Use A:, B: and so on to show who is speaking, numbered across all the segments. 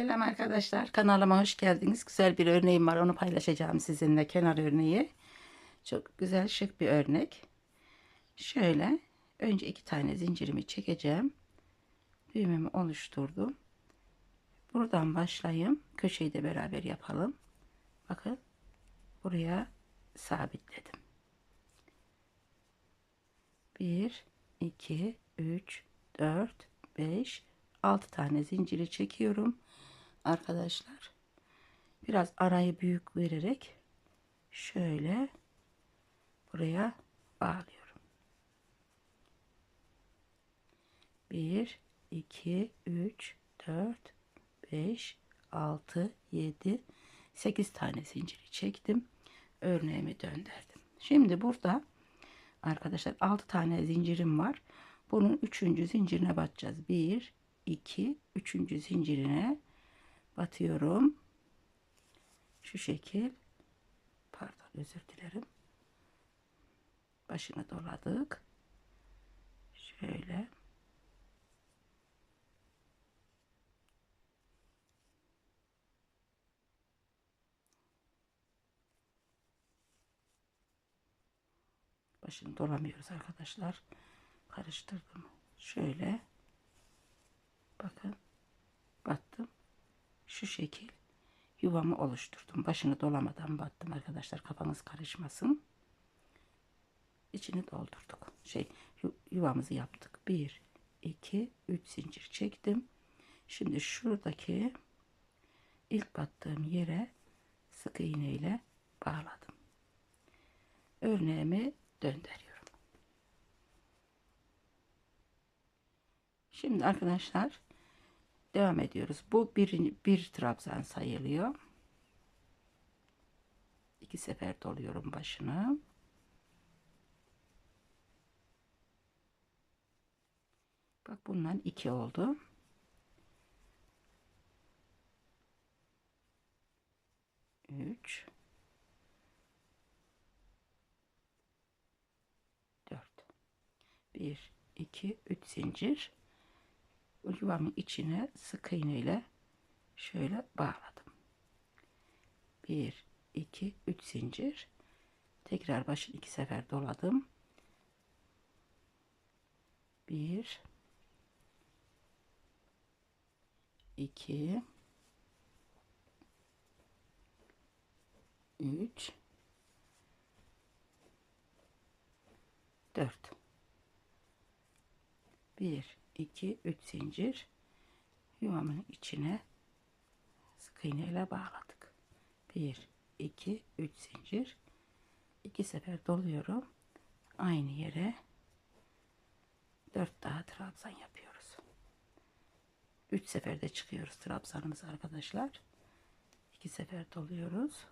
A: Selam arkadaşlar kanalıma hoş geldiniz. Güzel bir örneğim var onu paylaşacağım sizinle kenar örneği. Çok güzel şık bir örnek. Şöyle önce iki tane zincirimi çekeceğim. Düğümümü oluşturdum. Buradan başlayayım. Köşeyi de beraber yapalım. Bakın buraya sabitledim. 1 2 3 4 5 6 tane zinciri çekiyorum arkadaşlar. Biraz arayı büyük vererek şöyle buraya bağlıyorum. 1 2 3 4 5 6 7 8 tane zinciri çektim. Örneğimi döndürdüm. Şimdi burada arkadaşlar 6 tane zincirim var. Bunun üçüncü zincirine batacağız 1 2 3. zincirine batıyorum. Şu şekil. Pardon özür dilerim. Başını doladık. Şöyle. Başını dolamıyoruz arkadaşlar. Karıştırdım. Şöyle. Bakın. Battım. Şu şekil yuvamı oluşturdum. Başını dolamadan battım arkadaşlar. Kafanız karışmasın. İçini doldurduk. Şey yuvamızı yaptık. 1 2 3 zincir çektim. Şimdi şuradaki ilk battığım yere sık iğne ile bağladım. Örneğimi döndürüyorum. Şimdi arkadaşlar devam ediyoruz. Bu bir, bir trabzan sayılıyor. İki sefer doluyorum başını. Bak bundan iki oldu. Üç. Dört. Bir, iki, üç zincir yuvamın içine sık iğne ile şöyle bağladım. 1 2 3 zincir tekrar başını iki sefer doladım. 1 2 3 4 1 2 3 zincir. Yuvamın içine sık iğne ile bağladık. 1 2 3 zincir. İki sefer doluyorum. Aynı yere 4 daha trabzan yapıyoruz. 3 seferde çıkıyoruz trabzanımız arkadaşlar. İki sefer doluyoruz.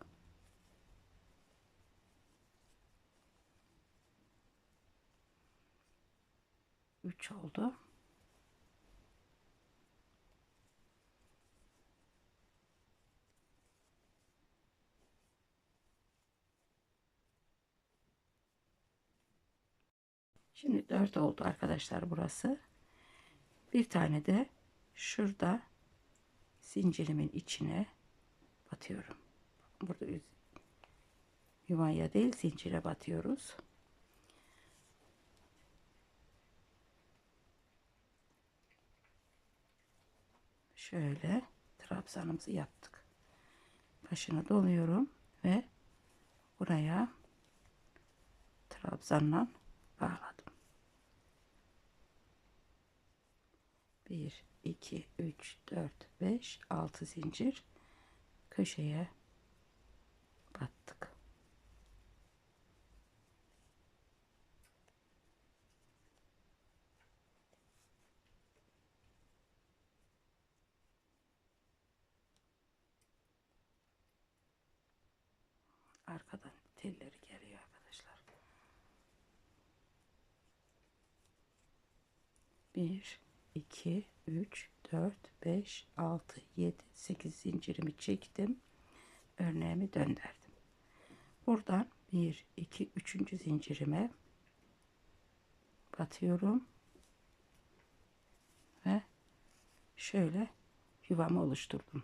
A: Üç oldu. Şimdi 4 oldu arkadaşlar burası. Bir tane de şurada zincirimin içine batıyorum. Burada yuvaya değil zincire batıyoruz. Şöyle trabzanımızı yaptık. Başını doluyorum ve buraya trabzanla bağladım. 1 2 3 4 5 6 zincir köşeye battık. Arkadan telleri geliyor arkadaşlar. 1 2 3 4 5 6 7 8 zincirimi çektim örneğimi döndürdüm buradan 1 2 3. zincirime batıyorum ve şöyle yuvamı oluşturdum.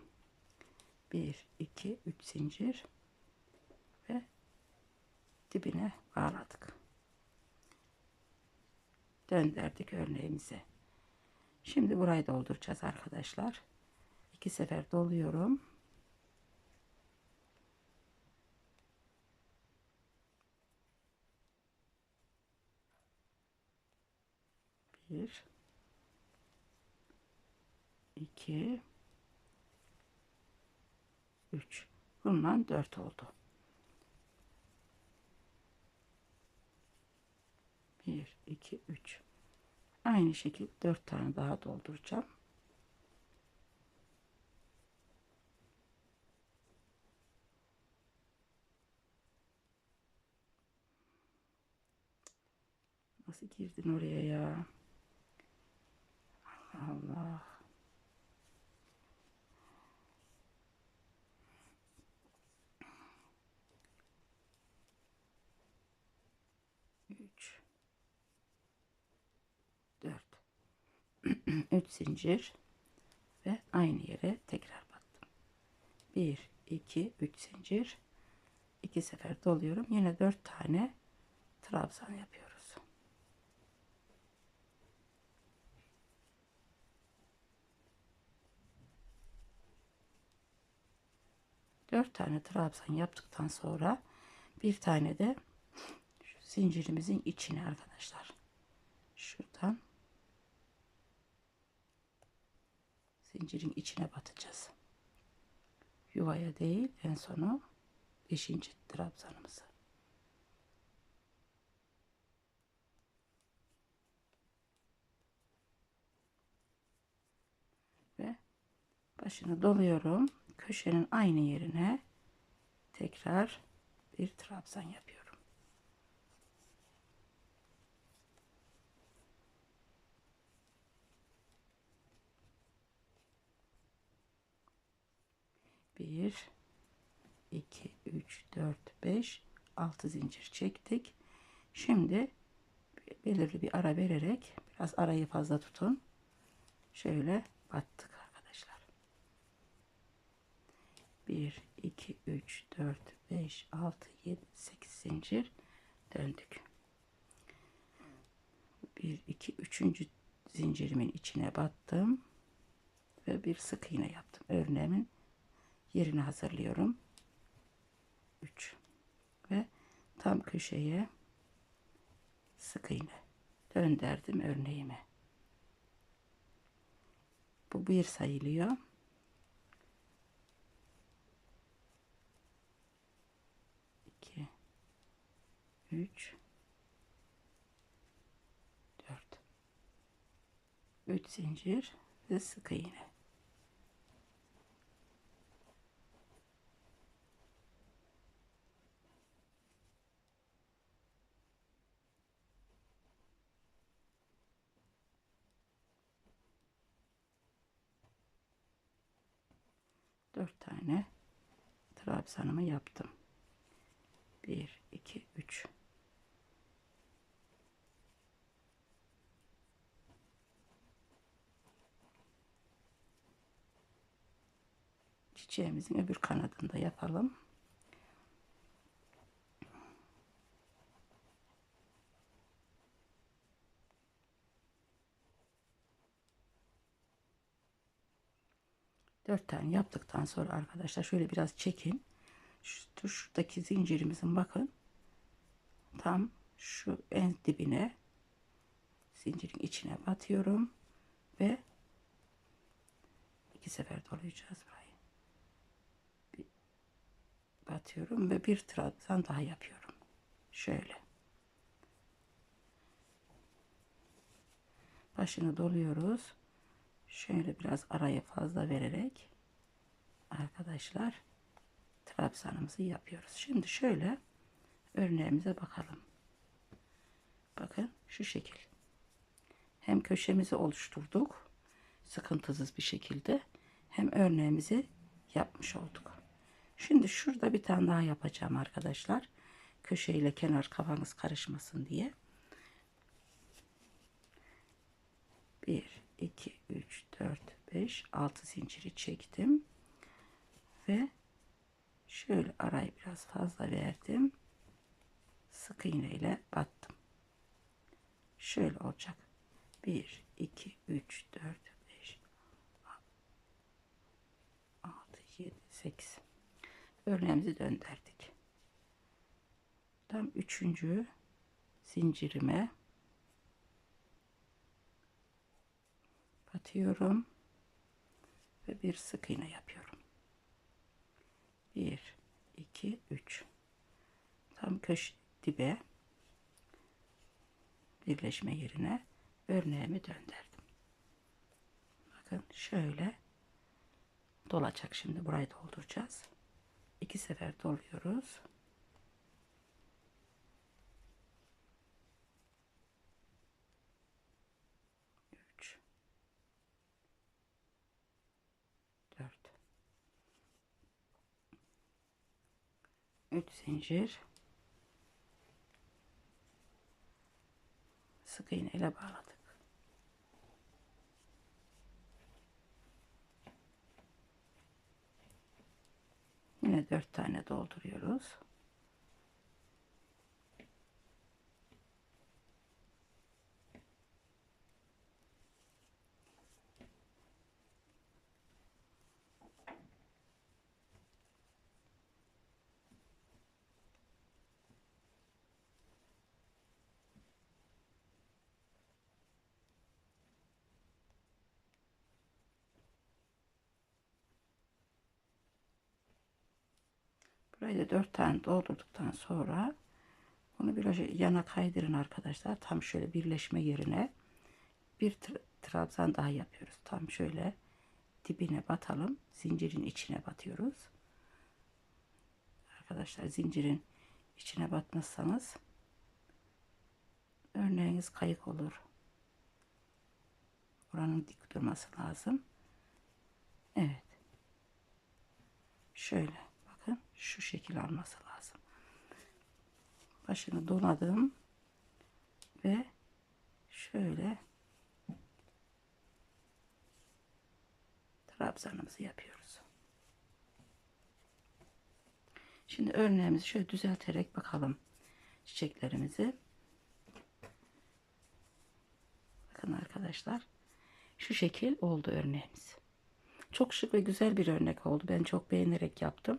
A: 1 2 3 zincir ve dibine bağladık. Döndürdük örneğimize. Şimdi burayı dolduracağız arkadaşlar. İki sefer doluyorum. Bir, iki, üç. Bundan dört oldu. Bir, iki, üç. Aynı şekilde dört tane daha dolduracağım. Nasıl girdin oraya ya? 3 zincir ve aynı yere tekrar battım. 1 2 3 zincir 2 sefer doluyorum. Yine 4 tane trabzan yapıyoruz. Dört tane trabzan yaptıktan sonra bir tane de şu zincirimizin içine arkadaşlar şuradan zincirin içine batacağız. Yuvaya değil en sonu beşinci trabzanımızı. Ve başını doluyorum. Köşenin aynı yerine tekrar bir trabzan yapıyorum. Bir, iki, üç, dört, beş, altı zincir çektik. Şimdi belirli bir ara vererek biraz arayı fazla tutun. Şöyle battık arkadaşlar. 1 2 3 4 5 6 7 8 zincir döndük. 1 2 3. zincirimin içine battım ve bir sık iğne yaptım. Örneğimin yerini hazırlıyorum. 3 ve tam köşeye sık iğne döndürdüm örneğime. Bu bir sayılıyor. İki, üç, dört, üç zincir ve sık iğne. Dört tane trabzanımı yaptım. 1 2 3 Çiçeğimizin öbür kanadında yapalım. Dört tane yaptıktan sonra arkadaşlar şöyle biraz çekin. Şu, şuradaki zincirimizin bakın. Tam şu en dibine zincirin içine batıyorum ve iki sefer dolayacağız burayı. Bir batıyorum ve bir trabzan daha yapıyorum. Şöyle. Başını doluyoruz şöyle biraz araya fazla vererek arkadaşlar trabzanımızı yapıyoruz. Şimdi şöyle örneğimize bakalım. Bakın şu şekil. Hem köşemizi oluşturduk sıkıntısız bir şekilde hem örneğimizi yapmış olduk. Şimdi şurada bir tane daha yapacağım arkadaşlar. Köşeyle kenar kafanız karışmasın diye. 1 2 3 4 5 6 zinciri çektim. Ve şöyle arayı biraz fazla verdim. Sık iğne ile battım. Şöyle olacak. 1 2 3 4 5 6 7 8 örneğimizi döndürdük. Tam üçüncü zincirime batıyorum ve bir sık iğne yapıyorum. 1 2 3 tam köşe dibe birleşme yerine örneğimi döndürdüm. Bakın şöyle dolacak şimdi burayı dolduracağız. İki sefer doluyoruz 3 zincir sık iğne ile bağladık. Yine 4 tane dolduruyoruz. Burayı da dört tane doldurduktan sonra bunu biraz yana kaydırın arkadaşlar. Tam şöyle birleşme yerine bir tra- trabzan daha yapıyoruz. Tam şöyle dibine batalım. Zincirin içine batıyoruz. Arkadaşlar zincirin içine batmazsanız örneğiniz kayık olur. Oranın dik durması lazım. Evet. Şöyle bakın şu şekil alması lazım. Başını doladım ve şöyle trabzanımızı yapıyoruz. Şimdi örneğimizi şöyle düzelterek bakalım çiçeklerimizi. Bakın arkadaşlar şu şekil oldu örneğimiz. Çok şık ve güzel bir örnek oldu. Ben çok beğenerek yaptım.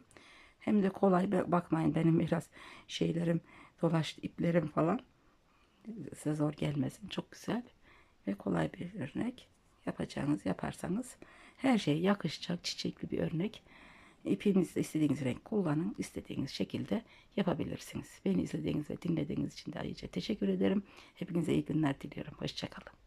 A: Hem de kolay. Bakmayın benim biraz şeylerim dolaştı iplerim falan. Size zor gelmesin. Çok güzel ve kolay bir örnek. Yapacağınız yaparsanız her şey yakışacak çiçekli bir örnek. İpinizde istediğiniz renk kullanın. istediğiniz şekilde yapabilirsiniz. Beni izlediğiniz ve dinlediğiniz için de ayrıca teşekkür ederim. Hepinize iyi günler diliyorum. Hoşçakalın.